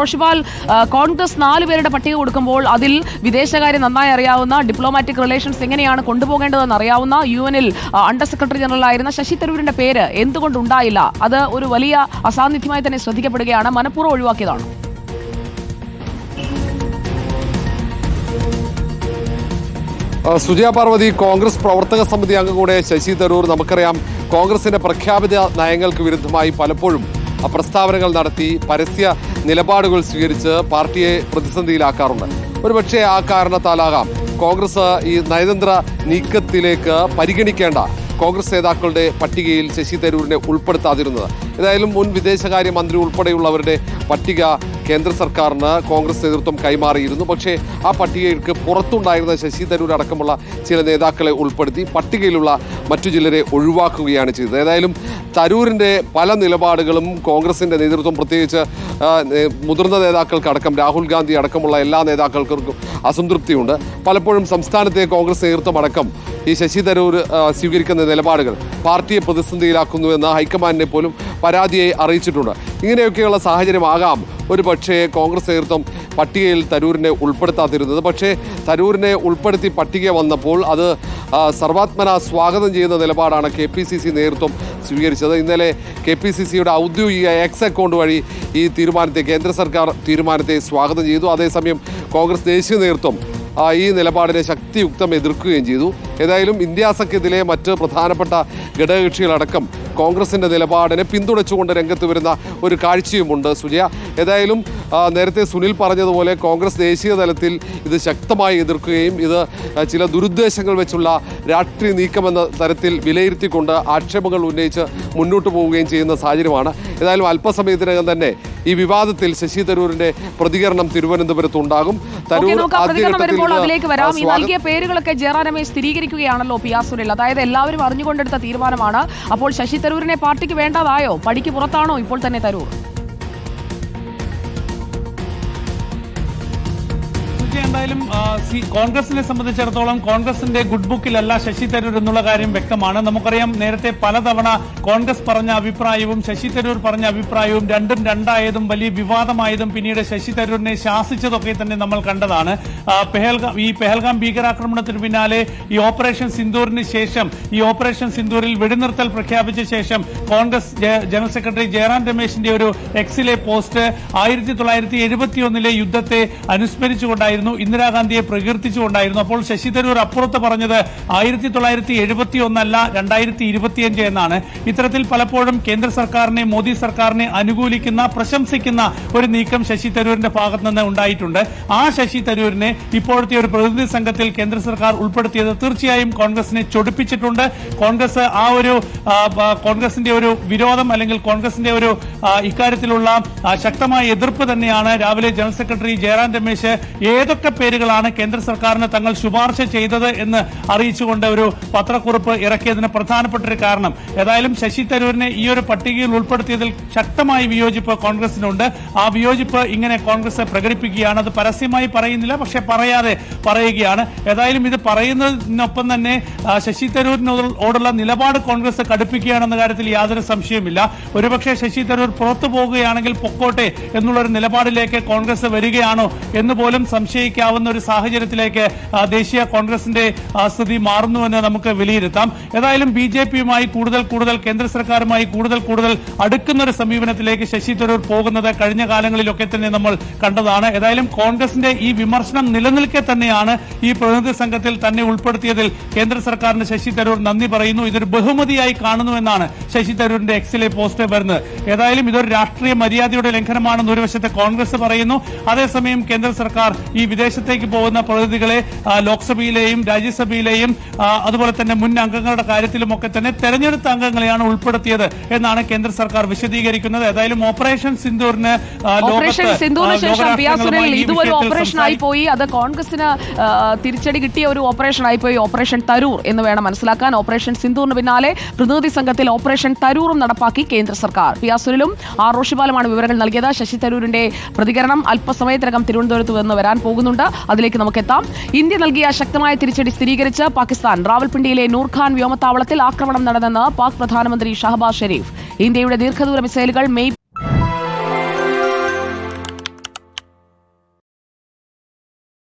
റോഷിപാൽ കോൺഗ്രസ് നാല് പേരുടെ പട്ടിക കൊടുക്കുമ്പോൾ അതിൽ വിദേശകാര്യം നന്നായി അറിയാവുന്ന ഡിപ്ലോമാറ്റിക് റിലേഷൻസ് എങ്ങനെയാണ് കൊണ്ടുപോകേണ്ടതെന്ന് അറിയാവുന്ന യു എനിൽ അണ്ടർ സെക്രട്ടറി ജനറൽ ആയിരുന്ന ശശി തരൂരിന്റെ പേര് എന്തുകൊണ്ടുണ്ടായില്ല? അത് ഒരു വലിയ അസാന്നിധ്യമായി തന്നെ ശ്രദ്ധിക്കപ്പെടുകയാണ്. മനഃപൂർവം ഒഴിവാക്കിയതാണ്. സുജയ പാർവതി കോൺഗ്രസ് പ്രവർത്തക സമിതി അംഗം കൂടെ ശശി തരൂർ നമുക്കറിയാം കോൺഗ്രസിന്റെ പ്രഖ്യാപിത നയങ്ങൾക്ക് വിരുദ്ധമായി പലപ്പോഴും പ്രസ്താവനകൾ നടത്തി പരസ്യ നിലപാടുകൾ സ്വീകരിച്ച് പാർട്ടിയെ പ്രതിസന്ധിയിലാക്കാറുണ്ട്. ഒരുപക്ഷെ ആ കാരണത്താലാകാം. കോൺഗ്രസ് ഈ നയതന്ത്ര നീക്കത്തിലേക്ക് പരിഗണിക്കേണ്ട കോൺഗ്രസ് നേതാക്കളുടെ പട്ടികയിൽ ശശി തരൂരിനെ ഉൾപ്പെടുത്താതിരുന്നത്. ഏതായാലും മുൻ വിദേശകാര്യ മന്ത്രി ഉൾപ്പെടെയുള്ളവരുടെ പട്ടിക കേന്ദ്ര സർക്കാരിന് കോൺഗ്രസ് നേതൃത്വം കൈമാറിയിരുന്നു. പക്ഷേ ആ പട്ടികയ്ക്ക് പുറത്തുണ്ടായിരുന്ന ശശി തരൂർ അടക്കമുള്ള ചില നേതാക്കളെ ഉൾപ്പെടുത്തി പട്ടികയിലുള്ള മറ്റു ചിലരെ ഒഴിവാക്കുകയാണ് ചെയ്തത്. ഏതായാലും തരൂരിന്റെ പല നിലപാടുകളും കോൺഗ്രസിന്റെ നേതൃത്വം പ്രത്യേകിച്ച് മുതിർന്ന നേതാക്കൾക്ക് അടക്കം രാഹുൽ ഗാന്ധി അടക്കമുള്ള എല്ലാ നേതാക്കൾക്കും അസംതൃപ്തിയുണ്ട്. പലപ്പോഴും സംസ്ഥാനത്തെ കോൺഗ്രസ് നേതൃത്വം അടക്കം ഈ ശശി തരൂർ സ്വീകരിക്കുന്ന നിലപാടുകൾ പാർട്ടിയെ പ്രതിസന്ധിയിലാക്കുന്നുവെന്ന് ഹൈക്കമാൻഡിനെ പോലും പരാതിയായി അറിയിച്ചിട്ടുണ്ട്. ഇങ്ങനെയൊക്കെയുള്ള സാഹചര്യമാകാം ഒരു പക്ഷേ കോൺഗ്രസ് നേതൃത്വം പട്ടികയിൽ തരൂരിനെ ഉൾപ്പെടുത്താതിരുന്നത്. പക്ഷേ തരൂരിനെ ഉൾപ്പെടുത്തി പട്ടിക വന്നപ്പോൾ അത് സർവാത്മന സ്വാഗതം ചെയ്യുന്ന നിലപാടാണ് കെ പി സി സി നേതൃത്വം സ്വീകരിച്ചത്. ഇന്നലെ കെ പി സി സിയുടെ ഔദ്യോഗിക എക്സ് അക്കൗണ്ട് വഴി ഈ തീരുമാനത്തെ കേന്ദ്ര സർക്കാർ തീരുമാനത്തെ സ്വാഗതം ചെയ്തു. അതേസമയം കോൺഗ്രസ് ദേശീയ നേതൃത്വം ഈ നിലപാടിനെ ശക്തിയുക്തം എതിർക്കുകയും ചെയ്തു. ഏതായാലും ഇന്ത്യ സഖ്യത്തിലെ മറ്റ് പ്രധാനപ്പെട്ട ഘടകകക്ഷികളടക്കം കോൺഗ്രസിന്റെ നിലപാടിനെ പിന്തുണച്ചുകൊണ്ട് രംഗത്ത് വരുന്ന ഒരു കാഴ്ചയുമുണ്ട് സുജയ ഏതായാലും നേരത്തെ സുനിൽ പറഞ്ഞതുപോലെ കോൺഗ്രസ് ദേശീയ തലത്തിൽ ഇത് ശക്തമായി എതിർക്കുകയും ഇത് ചില ദുരുദ്ദേശങ്ങൾ വെച്ചുള്ള രാഷ്ട്രീയ നീക്കമെന്ന തരത്തിൽ വിലയിരുത്തിക്കൊണ്ട് ആക്ഷേപങ്ങൾ ഉന്നയിച്ച് മുന്നോട്ട് പോവുകയും ചെയ്യുന്ന സാഹചര്യമാണ്. ഏതായാലും അല്പസമയത്തിനകം തന്നെ ഈ വിവാദത്തിൽ ശശി തരൂരിന്റെ പ്രതികരണം തിരുവനന്തപുരത്ത് ഉണ്ടാകും തരൂർ ആദ്യഘട്ടത്തിൽ പേരുകളൊക്കെ ജയറാം രമേശ് സ്ഥിരീകരിക്കുകയാണല്ലോ പി ആർ സുനിൽ. അതായത് എല്ലാവരും അറിഞ്ഞുകൊണ്ടെടുത്ത തീരുമാനമാണ്. അപ്പോൾ ശശി തരൂരിനെ പാർട്ടിക്ക് വേണ്ടതായോ? പടിക്ക് പുറത്താണോ ഇപ്പോൾ തന്നെ തരൂർ? സുജി, എന്തായാലും കോൺഗ്രസിനെ സംബന്ധിച്ചിടത്തോളം കോൺഗ്രസിന്റെ ഗുഡ് ബുക്കിലല്ല ശശി തരൂർ എന്നുള്ള കാര്യം വ്യക്തമാണ്. നമുക്കറിയാം നേരത്തെ പലതവണ കോൺഗ്രസ് പറഞ്ഞ അഭിപ്രായവും ശശി തരൂർ പറഞ്ഞ അഭിപ്രായവും രണ്ടും രണ്ടായതും വലിയ വിവാദമായതും പിന്നീട് ശശി തരൂരിനെ ശാസിച്ചതൊക്കെ തന്നെ നമ്മൾ കണ്ടതാണ്. പെഹൽഗാം ഈ പെഹൽഗാം ഭീകരാക്രമണത്തിന് പിന്നാലെ ഈ ഓപ്പറേഷൻ സിന്ദൂറിന് ശേഷം ഈ ഓപ്പറേഷൻ സിന്ദൂരിൽ വെടിനിർത്തൽ പ്രഖ്യാപിച്ച ശേഷം കോൺഗ്രസ് ജനറൽ സെക്രട്ടറി ജയറാം രമേശിന്റെ ഒരു എക്സിലെ പോസ്റ്റ് ആയിരത്തി തൊള്ളായിരത്തി എഴുപത്തിയൊന്നിലെ യുദ്ധത്തെ അനുസ്മരിച്ചുകൊണ്ടായിരുന്നു ഇന്ദിരാഗാന്ധിയെ പ്രകീർത്തിച്ചുകൊണ്ടായിരുന്നു. അപ്പോൾ ശശി തരൂർ അപ്പുറത്ത് പറഞ്ഞത് ആയിരത്തി തൊള്ളായിരത്തി എഴുപത്തി ഒന്നല്ല രണ്ടായിരത്തി ഇരുപത്തിയഞ്ച് എന്നാണ്. ഇത്തരത്തിൽ പലപ്പോഴും കേന്ദ്ര സർക്കാരിനെ മോദി സർക്കാരിനെ അനുകൂലിക്കുന്ന പ്രശംസിക്കുന്ന ഒരു നീക്കം ശശി തരൂരിന്റെ ഭാഗത്ത് നിന്ന് ഉണ്ടായിട്ടുണ്ട്. ആ ശശി തരൂരിനെ ഇപ്പോഴത്തെ ഒരു പ്രതിനിധി സംഘത്തിൽ കേന്ദ്ര സർക്കാർ ഉൾപ്പെടുത്തിയത് തീർച്ചയായും കോൺഗ്രസിനെ ചൊടിപ്പിച്ചിട്ടുണ്ട്. കോൺഗ്രസ് ആ ഒരു കോൺഗ്രസിന്റെ ഒരു വിരോധം അല്ലെങ്കിൽ കോൺഗ്രസിന്റെ ഒരു ഇക്കാര്യത്തിലുള്ള ശക്തമായ എതിർപ്പ് തന്നെയാണ് രാവിലെ ജനറൽ സെക്രട്ടറി ജയറാം രമേശ് ഏതൊക്കെ പേരുകളാണ് കേന്ദ്ര സർക്കാരിന് തങ്ങൾ ശുപാർശ ചെയ്തത് എന്ന് അറിയിച്ചുകൊണ്ട് ഒരു പത്രക്കുറിപ്പ് ഇറക്കിയതിന് പ്രധാനപ്പെട്ട ഒരു കാരണം. ഏതായാലും ശശി തരൂരിനെ ഈ ഒരു പട്ടികയിൽ ഉൾപ്പെടുത്തിയതിൽ ശക്തമായ വിയോജിപ്പ് കോൺഗ്രസിനുണ്ട്. ആ വിയോജിപ്പ് ഇങ്ങനെ കോൺഗ്രസ് പ്രകടിപ്പിക്കുകയാണ്. അത് പരസ്യമായി പറയുന്നില്ല പക്ഷെ പറയാതെ പറയുകയാണ്. ഏതായാലും ഇത് പറയുന്നതിനൊപ്പം തന്നെ ശശി തരൂരിനോടുള്ള നിലപാട് കോൺഗ്രസ് കടുപ്പിക്കുകയാണെന്ന കാര്യത്തിൽ യാതൊരു സംശയമില്ല ഒരുപക്ഷെ ശശി തരൂർ പുറത്തു പോകുകയാണെങ്കിൽ പൊക്കോട്ടെ എന്നുള്ള ഒരു നിലപാടിലേക്ക് കോൺഗ്രസ് വരികയാണോ എന്ന് പോലും സംശയിക്കാവുന്ന ഒരു സാഹചര്യത്തിലേക്ക് ദേശീയ കോൺഗ്രസിന്റെ സ്ഥിതി മാറുന്നുവെന്ന് നമുക്ക് വിലയിരുത്താം. ഏതായാലും ബി ജെ പിയുമായി കൂടുതൽ കൂടുതൽ കേന്ദ്ര സർക്കാരുമായി കൂടുതൽ കൂടുതൽ അടുക്കുന്ന ഒരു സമീപനത്തിലേക്ക് ശശി തരൂർ പോകുന്നത് കഴിഞ്ഞ കാലങ്ങളിലൊക്കെ തന്നെ നമ്മൾ കണ്ടതാണ്. ഏതായാലും കോൺഗ്രസിന്റെ ഈ വിമർശനം നിലനിൽക്കെ തന്നെയാണ് ഈ പ്രതിനിധി സംഘത്തിൽ തന്നെ ഉൾപ്പെടുത്തിയതിൽ കേന്ദ്ര സർക്കാരിന് ശശി തരൂർ നന്ദി പറയുന്നു. ഇതൊരു ബഹുമതിയായി കാണുന്നുവെന്നാണ് ശശി തരൂരിന്റെ എക്സിലെ പോസ്റ്റ് വരുന്നത്. ഏതായാലും ഇതൊരു രാഷ്ട്രീയ മര്യാദയുടെ ലംഘനമാണെന്ന് ഒരു വശത്ത് കോൺഗ്രസ് പറയുന്നു. അതേസമയം കേന്ദ്ര സർക്കാർ ഈ വിദേശത്തേക്ക് പോകുന്ന പ്രതിനിധികളെ ലോക്സഭയിലെയും രാജ്യസഭയിലെയും അതുപോലെ തന്നെ മുൻ അംഗങ്ങളുടെ കാര്യത്തിലുമൊക്കെ തന്നെ തെരഞ്ഞെടുത്ത അംഗങ്ങളെയാണ് ഉൾപ്പെടുത്തിയത് എന്നാണ് കേന്ദ്ര സർക്കാർ വിശദീകരിക്കുന്നത്. ഏതായാലും ഓപ്പറേഷൻ സിന്ദൂറിന് ഓപ്പറേഷൻ ലോകത്ത്, ശേഷം ആയി പോയി. അത് കോൺഗ്രസിന് തിരിച്ചടി കിട്ടിയ ഒരു ഓപ്പറേഷൻ ആയി പോയി. ഓപ്പറേഷൻ തരൂർ എന്ന് വേണം മനസ്സിലാക്കാൻ. ഓപ്പറേഷൻ സിന്ധൂറിന് പിന്നാലെ പ്രതിനിധി സംഘത്തിൽ ഓപ്പറേഷൻ തരൂറും നടപ്പാക്കി കേന്ദ്ര സർക്കാർ. പി ആർ സുനിലും ആർ റോഷിപാലുമാണ് വിവരങ്ങൾ നൽകിയത്. ശശി തരൂരിന്റെ പ്രതികരണം അല്പസമയത്തിനകം തിരുവനന്തപുരത്ത് നിന്ന് വരാൻ പോകുന്നുണ്ട്. അതിലേക്ക് നമുക്ക് എത്താം ഇന്ത്യ നൽകിയ ശക്തമായ തിരിച്ചടി സ്ഥിരീകരിച്ച് പാകിസ്ഥാൻ റാവൽപിണ്ടിയിലെ നൂർഖാൻ വ്യോമത്താവളത്തിൽ ആക്രമണം നടന്നെന്ന് പാക് പ്രധാനമന്ത്രി ഷഹബാസ് ഷെരീഫ്. ഇന്ത്യയുടെ ദീർഘദൂര മിസൈലുകൾ മെയ്